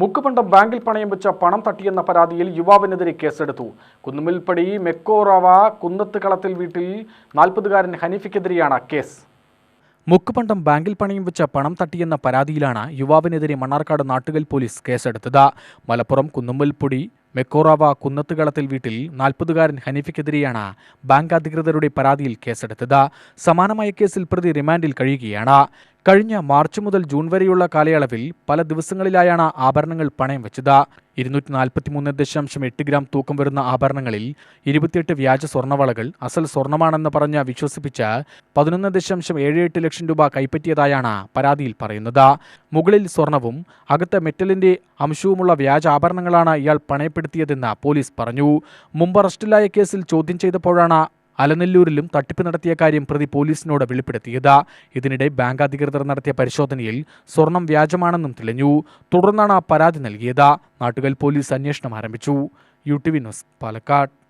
മുക്കുപണ്ടം ബാങ്കിൽ പണയം വെച്ച പണം തട്ടിയെന്ന പരാതിയിൽ യുവാവിനെതിരെ കേസെടുത്തു. കുന്നുമിൽപ്പടി മെക്കോറവ കുന്നത്ത് കളത്തിൽ വീട്ടിൽ നാൽപ്പതുകാരൻ ഹനീഫയ്ക്കെതിരെയാണ് കേസ്. മുക്കുപണ്ടം ബാങ്കിൽ പണയം വെച്ച പണം തട്ടിയെന്ന പരാതിയിലാണ് യുവാവിനെതിരെ മണ്ണാർക്കാട് നാട്ടുകൽ പോലീസ് കേസെടുത്തത്. മലപ്പുറം കുന്നുമ്മൽപ്പൊടി മെക്കോറാവ കുന്നത്തുകളത്തിൽ വീട്ടിൽ നാൽപ്പതുകാരൻ ഹനീഫയ്ക്കെതിരെയാണ് ബാങ്ക് അധികൃതരുടെ പരാതിയിൽ കേസെടുത്തത്. സമാനമായ കേസിൽ പ്രതി റിമാൻഡിൽ കഴിയുകയാണ്. കഴിഞ്ഞ മാർച്ച് മുതൽ ജൂൺ വരെയുള്ള കാലയളവിൽ പല ദിവസങ്ങളിലായാണ് ആഭരണങ്ങൾ പണയം വെച്ചത്. ഇരുന്നൂറ്റി നാൽപ്പത്തിമൂന്ന് ദശാംശം എട്ട് ഗ്രാം തൂക്കം വരുന്ന ആഭരണങ്ങളിൽ ഇരുപത്തിയെട്ട് വ്യാജ സ്വർണവളകൾ അസൽ സ്വർണമാണെന്ന് പറഞ്ഞ് വിശ്വസിപ്പിച്ച് പതിനൊന്ന് ദശാംശം ഏഴ് എട്ട് ലക്ഷം രൂപ കൈപ്പറ്റിയതായാണ് പരാതിയിൽ പറയുന്നത്. മുകളിൽ സ്വർണവും അകത്ത് മെറ്റലിന്റെ അംശവുമുള്ള വ്യാജ ആഭരണങ്ങളാണ് ഇയാൾ പണയപ്പെടുത്തിയതെന്ന് പോലീസ് പറഞ്ഞു. മുമ്പ് അറസ്റ്റിലായ കേസിൽ ചോദ്യം ചെയ്തപ്പോഴാണ് അലനെല്ലൂരിലും തട്ടിപ്പ് നടത്തിയ കാര്യം പ്രതി പോലീസിനോട് വെളിപ്പെടുത്തിയത്. ഇതിനിടെ ബാങ്ക് അധികൃതർ നടത്തിയ പരിശോധനയിൽ സ്വർണം വ്യാജമാണെന്നും തെളിഞ്ഞു. തുടർന്നാണ് പരാതി നൽകിയത്. നാട്ടുകൽ പോലീസ് അന്വേഷണം ആരംഭിച്ചു. U T V news Palakkad.